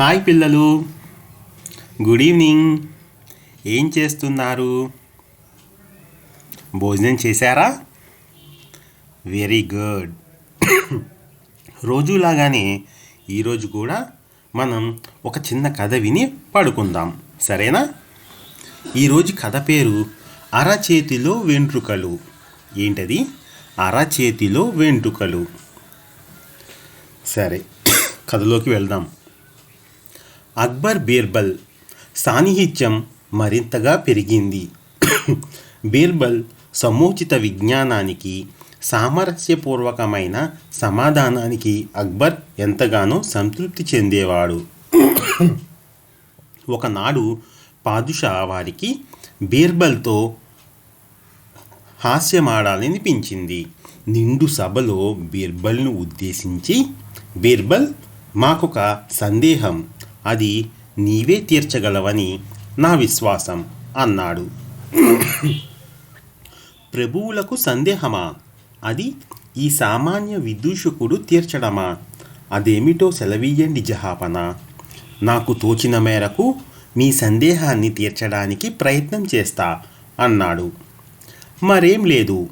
Hi పిల్లలు. Good evening. ఏం చేస్తున్నారు? భోజనం చేశారా? Very good. రోజులాగానే ఈరోజు కూడా మనం ఒక చిన్న కథ విని పడుకుందాం. సరేనా? ఈరోజు కథ పేరు అరచేతిలో వెంట్రుకలు. ఏంటది? అరచేతిలో వెంట్రుకలు. సరే కథలోకి వెళ్దాం. అక్బర్ బీర్బల్ సాన్నిహిత్యం మరింతగా పెరిగింది. బీర్బల్ సముచిత విజ్ఞానానికి సామరస్యపూర్వకమైన సమాధానానికి అక్బర్ ఎంతగానో సంతృప్తి చెందేవాడు. ఒకనాడు పాదుషా వారికి బీర్బల్తో హాస్యమాడాలనిపించింది నిండు సభలో బీర్బల్ను ఉద్దేశించి బీర్బల్ మాకొక సందేహం. అది నీవే తీర్చగలవని నా విశ్వాసం అన్నాడు. ప్రభువులకు సందేహమా? అది ఈ సామాన్య విదూషకుడు తీర్చడమా? అదేమిటో సెలవీయండి జహాపన. నాకు తోచిన మేరకు మీ సందేహాన్ని తీర్చడానికి ప్రయత్నం చేస్తా అన్నాడు. మరేం లేదు.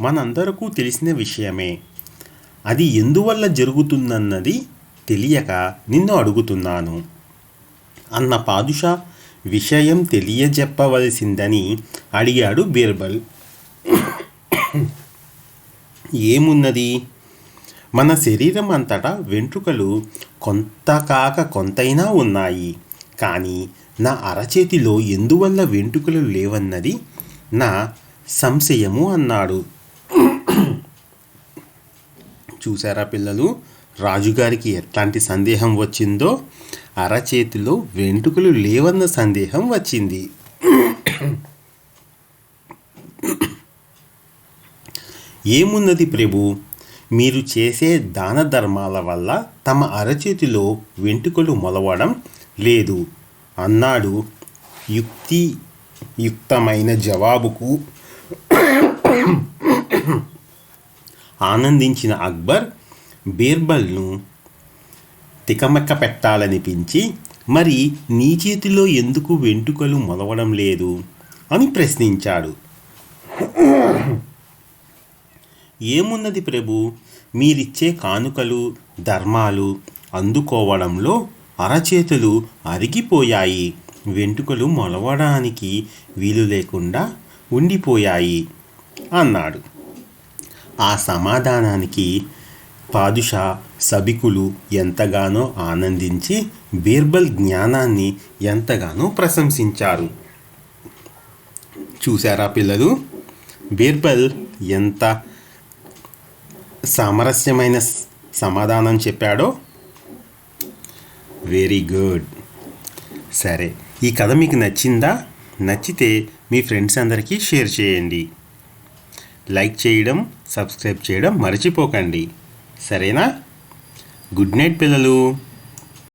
మనందరకు తెలిసిన విషయమే. అది ఎందువల్ల జరుగుతుందన్నది తెలియక నిన్ను అడుగుతున్నాను. అన్న పాదుషా విషయం తెలియజెప్పవలసిందని అడిగాడు బీర్బల్. ఏమున్నది? మన శరీరం అంతటా వెంట్రుకలు కొంత కాక కొంతైనా ఉన్నాయి. కానీ నా అరచేతిలో ఎందువల్ల వెంట్రుకలు లేవన్నది నా సంశయము అన్నాడు. చూసారా పిల్లలు? రాజుగారికి ఎట్లాంటి సందేహం వచ్చిందో అరచేతిలో వెంట్రుకలు లేవన్న సందేహం వచ్చింది. ఏమున్నది ప్రభు? మీరు చేసే దాన ధర్మాల వల్ల తమ అరచేతిలో వెంట్రుకలు మొలవడం లేదు. అన్నాడు. యుక్తి యుక్తమైన జవాబుకు ఆనందించిన అక్బర్ బీర్బల్ను తికమక్క పెట్టాలనిపించి మరి నీ చేతిలో ఎందుకు వెంట్రుకలు మొలవడం లేదు? అని ప్రశ్నించాడు. ఏమున్నది ప్రభు? మీరిచ్చే కానుకలు ధర్మాలు అందుకోవడంలో అరచేతులు అరిగిపోయాయి. వెంట్రుకలు మొలవడానికి వీలు లేకుండా ఉండిపోయాయి అన్నాడు. ఆ సమాధానానికి పాదుషా సభికులు ఎంతగానో ఆనందించి బీర్బల్ జ్ఞానాన్ని ఎంతగానో ప్రశంసించారు. చూసారా పిల్లలు? బీర్బల్ ఎంత సామరస్యమైన సమాధానం చెప్పాడో? Very good. సరే ఈ కథ మీకు నచ్చిందా? నచ్చితే మీ ఫ్రెండ్స్ అందరికీ షేర్ చేయండి. లైక్ చేయడం సబ్స్క్రైబ్ చేయడం మర్చిపోకండి. సరేనా? గుడ్ నైట్ పిల్లలు.